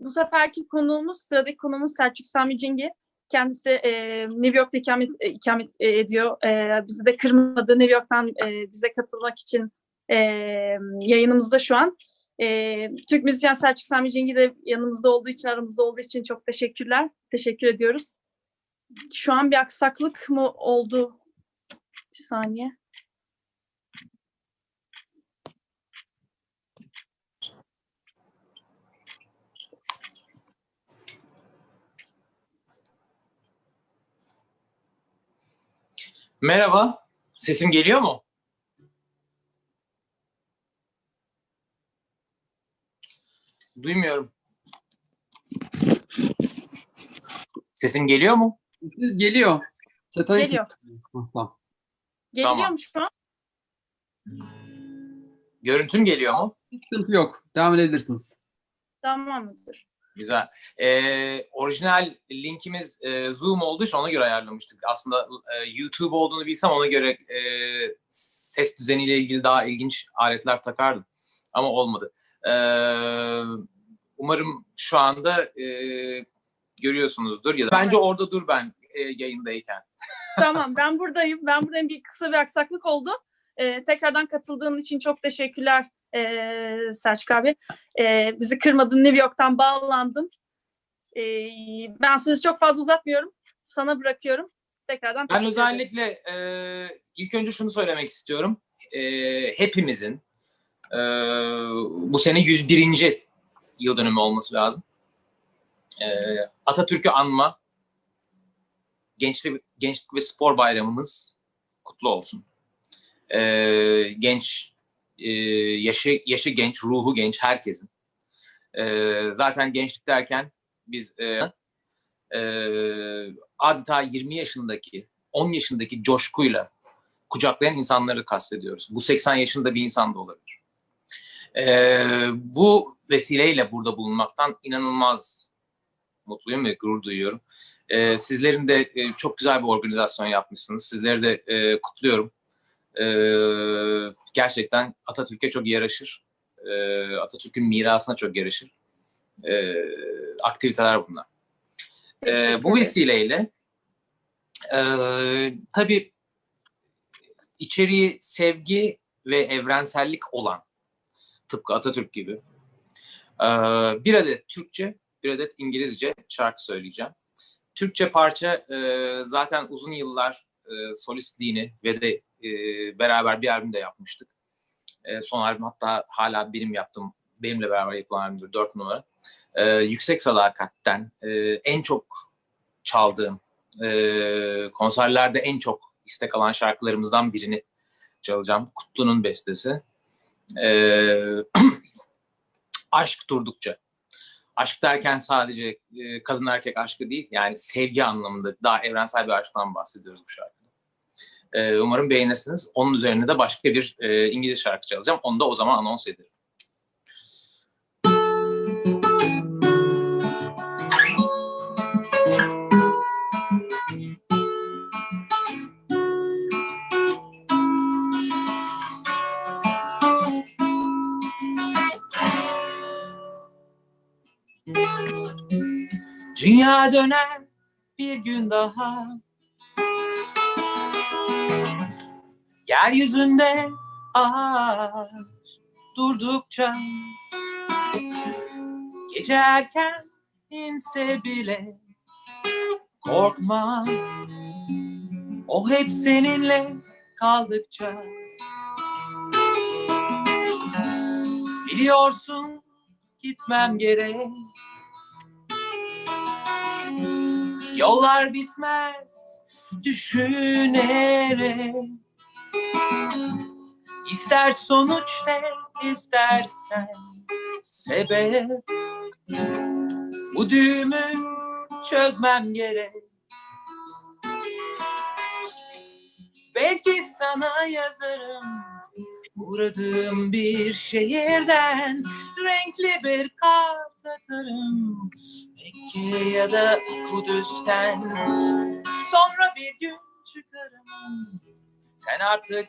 bu seferki konuğumuz, sıradaki konuğumuz Selçuk Sami Cingi. Kendisi e, New York'ta ikamet, e, ikamet e, ediyor. E, bizi de kırmadı. New York'tan e, bize katılmak için e, yayınımızda şu an. E, Türk müzisyen Selçuk Sami Cingi de yanımızda olduğu için, aramızda olduğu için çok teşekkürler. Teşekkür ediyoruz. Şu an bir aksaklık mı oldu? Bir saniye. Merhaba, sesim geliyor mu? Duymuyorum. Sesim geliyor mu? Siz geliyor. Setayı Geliyor. Tamam. Geliyormuş şu an. Görüntüm geliyor mu? Hiç sıkıntı yok. Devam edebilirsiniz. Tamamdır. Güzel. Ee, orijinal linkimiz e, Zoom olduğu için ona göre ayarlamıştık. Aslında e, YouTube olduğunu bilsem ona göre e, ses düzeniyle ilgili daha ilginç aletler takardım. Ama olmadı. Ee, umarım şu anda e, görüyorsunuzdur ya da bence orada dur ben e, yayındayken. tamam ben buradayım. Ben buradayım. Bir kısa bir aksaklık oldu. Ee, tekrardan katıldığın için çok teşekkürler ee, Selçuk abi. Ee, bizi kırmadın. New York'tan bağlandın. Ee, ben sözü çok fazla uzatmıyorum. Sana bırakıyorum. Tekrardan Ben özellikle e, ilk önce şunu söylemek istiyorum. E, hepimizin e, bu sene 101. yıl dönümü olması lazım. E, Atatürk'ü anma gençlik, gençlik ve spor bayramımız kutlu olsun. E, genç, e, yaşı, yaşı genç, ruhu genç herkesin. E, zaten gençlik derken biz e, e, adeta 20 yaşındaki, 10 yaşındaki coşkuyla kucaklayan insanları kastediyoruz. Bu 80 yaşında bir insan da olabilir. Ee, bu vesileyle burada bulunmaktan inanılmaz mutluyum ve gurur duyuyorum. Ee, sizlerin de e, çok güzel bir organizasyon yapmışsınız. Sizleri de e, kutluyorum. Ee, gerçekten Atatürk'e çok yaraşır. Ee, Atatürk'ün mirasına çok yaraşır. Ee, aktiviteler bunlar. Ee, bu vesileyle e, tabii içeriği sevgi ve evrensellik olan tıpkı Atatürk gibi e, bir adet Türkçe, bir adet İngilizce şarkı söyleyeceğim. Türkçe parça e, zaten uzun yıllar e, solistliğini ve de e, beraber bir albüm de yapmıştık. E, son albüm hatta hala benim yaptığım, benimle beraber yapılan albümdür, dört numara. E, Yüksek Sadakat'ten e, en çok çaldığım, e, konserlerde en çok istek alan şarkılarımızdan birini çalacağım. Kutlu'nun bestesi. E, aşk durdukça. Aşk derken sadece e, kadın erkek aşkı değil, yani sevgi anlamında daha evrensel bir aşktan bahsediyoruz bu şarkıda. E, umarım beğenirsiniz. Onun üzerine de başka bir e, İngiliz şarkı çalacağım. Onu da o zaman anons ederim. Dünya döner bir gün daha Yeryüzünde ağaç durdukça Gece erken inse bile Korkma O hep seninle kaldıkça Biliyorsun gitmem gerek. Yollar bitmez düşünerek İster sonuç ne istersen sebep. Bu düğümü çözmem gerek. Belki sana yazarım Uğradığım bir şehirden Renkli bir kart atarım. Mekke ya da Kudüs'ten. Sonra bir gün çıkarım Sen artık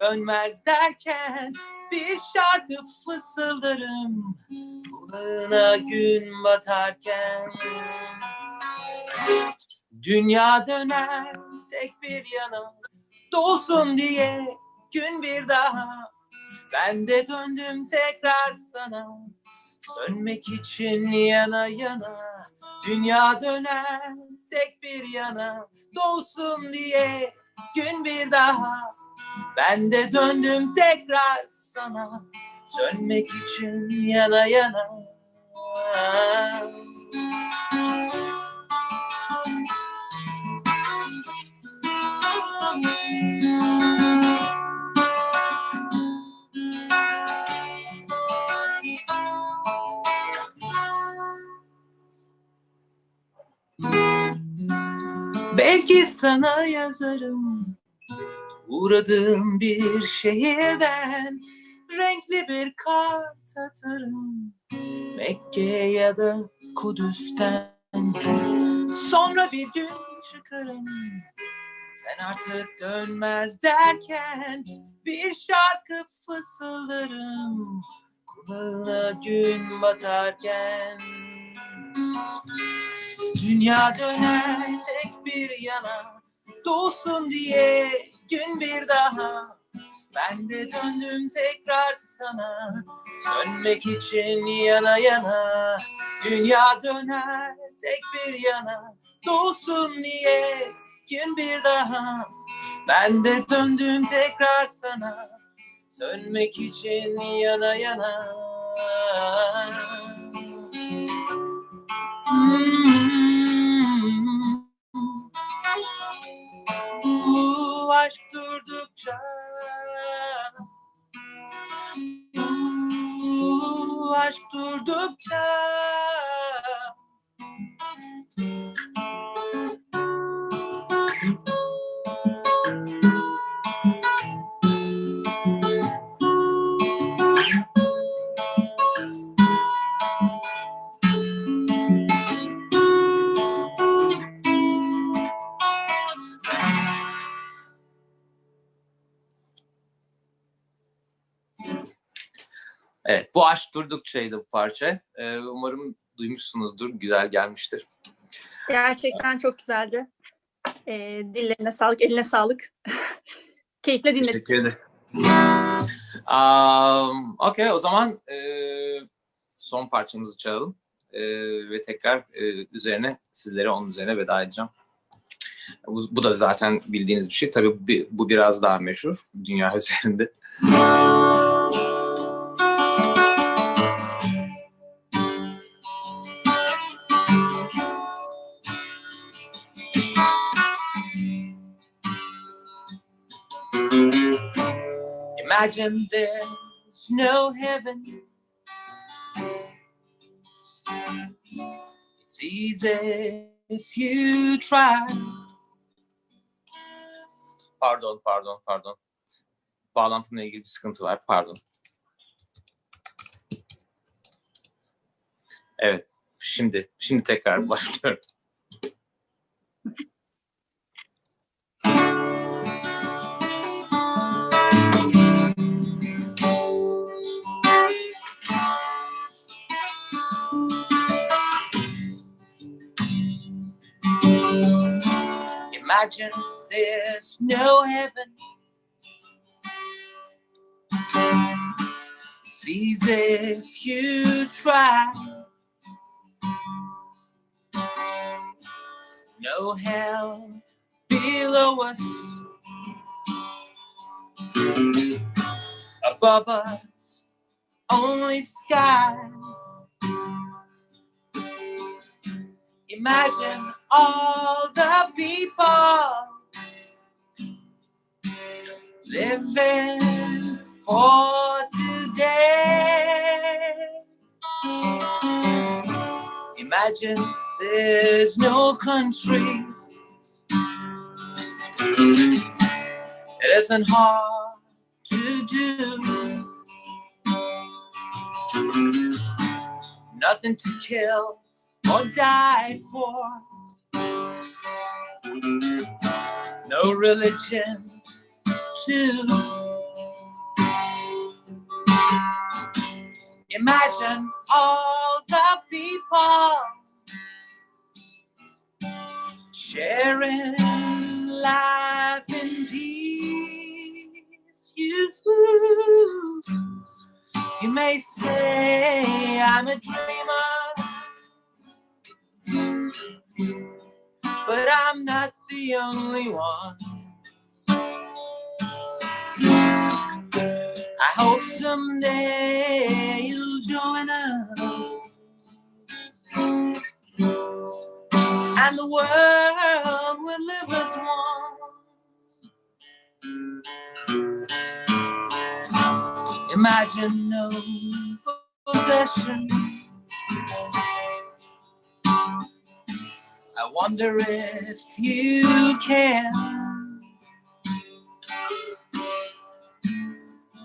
dönmez derken bir şarkı fısıldarım. Kulağına gün batarken. Dünya döner tek bir yana doğsun diye gün bir daha. Ben de döndüm tekrar sana. Sönmek için yana yana. Dünya döner tek bir yana. Doğsun diye gün bir daha. Ben de döndüm tekrar sana. Sönmek için yana yana Belki sana yazarım. Uğradığım bir şehirden Renkli bir kart atarım. Mekke ya da Kudüs'ten Sonra bir gün çıkarım. Sen artık dönmez derken Bir şarkı fısıldarım. Kulağına gün batarken Dünya döner tek bir yana Doğsun diye gün bir daha. Ben de döndüm tekrar sana Sönmek için yana yana. Dünya döner tek bir yana Doğsun diye gün bir daha. Ben de döndüm tekrar sana Sönmek için yana yana. Hmm. Bu aşk durdukça Bu aşk durdukça Evet, bu aşk durdukçaydı bu parça. Ee, umarım duymuşsunuzdur, güzel gelmiştir. Gerçekten çok güzeldi. Ee, dillerine sağlık, eline sağlık. Keyifle dinledik. Teşekkür ederim. Um, Okey, o zaman e, son parçamızı çalalım. E, ve tekrar e, üzerine, sizlere onun üzerine veda edeceğim. Bu, bu da zaten bildiğiniz bir şey. Tabii bi- bu biraz daha meşhur dünya üzerinde. Imagine there's no heaven. It's easy if you try. Pardon, pardon, pardon. Bağlantımla ilgili bir sıkıntı var. Pardon. Evet. Şimdi, şimdi tekrar başlıyorum. Imagine there's no heaven. It's easy if you try. No hell below us. Above us, only sky. Imagine all the people living for today. Imagine there's no countries. It isn't hard to do. Nothing to kill or die for. No religion too. Imagine all the people sharing life in peace. You, you may say I'm a dreamer, but I'm not the only one. I hope someday you'll join us. And the world will live as one. Imagine no possession. I wonder if you can.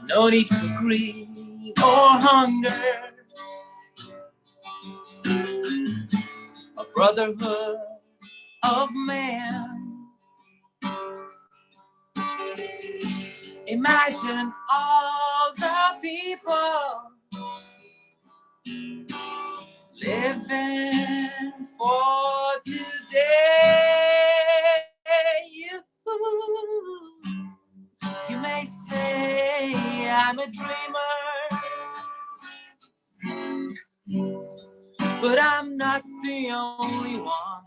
No need for greed or hunger. A brotherhood of man. Imagine all the people living for today. I'm a dreamer, but I'm not the only one.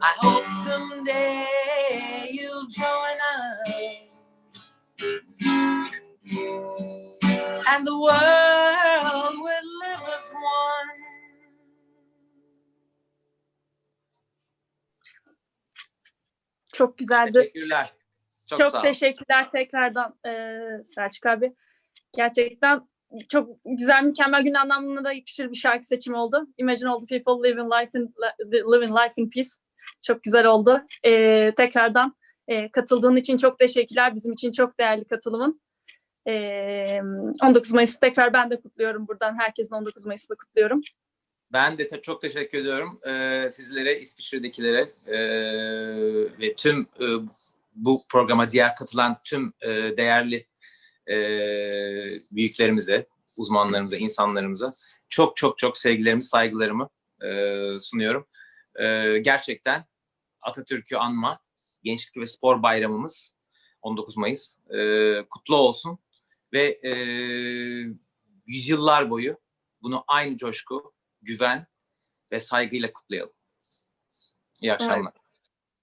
I hope someday you'll join us. And the world will live as one. Çok güzeldi. Teşekkürler. Çok, Çok teşekkürler tekrardan eee Selçuk abi. Gerçekten çok güzel, mükemmel gün anlamına da yakışır bir şarkı seçimi oldu. Imagine all the people living life in, living life in peace. Çok güzel oldu. Eee, tekrardan eee, katıldığın için çok teşekkürler. Bizim için çok değerli katılımın. Eee, 19 Mayıs'ı tekrar ben de kutluyorum buradan. Herkesin 19 Mayıs'ını kutluyorum. Ben de te- çok teşekkür ediyorum ee, sizlere, İsviçre'dekilere ee, ve tüm e, bu programa diğer katılan tüm e, değerli e, büyüklerimize, uzmanlarımıza, insanlarımıza çok çok çok sevgilerimi, saygılarımı e, sunuyorum. E, gerçekten Atatürk'ü anma, Gençlik ve Spor Bayramımız 19 Mayıs e, kutlu olsun ve e, yüzyıllar boyu bunu aynı coşku, güven ve saygıyla kutlayalım. İyi akşamlar.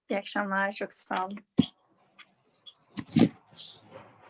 İyi akşamlar. Çok sağ olun.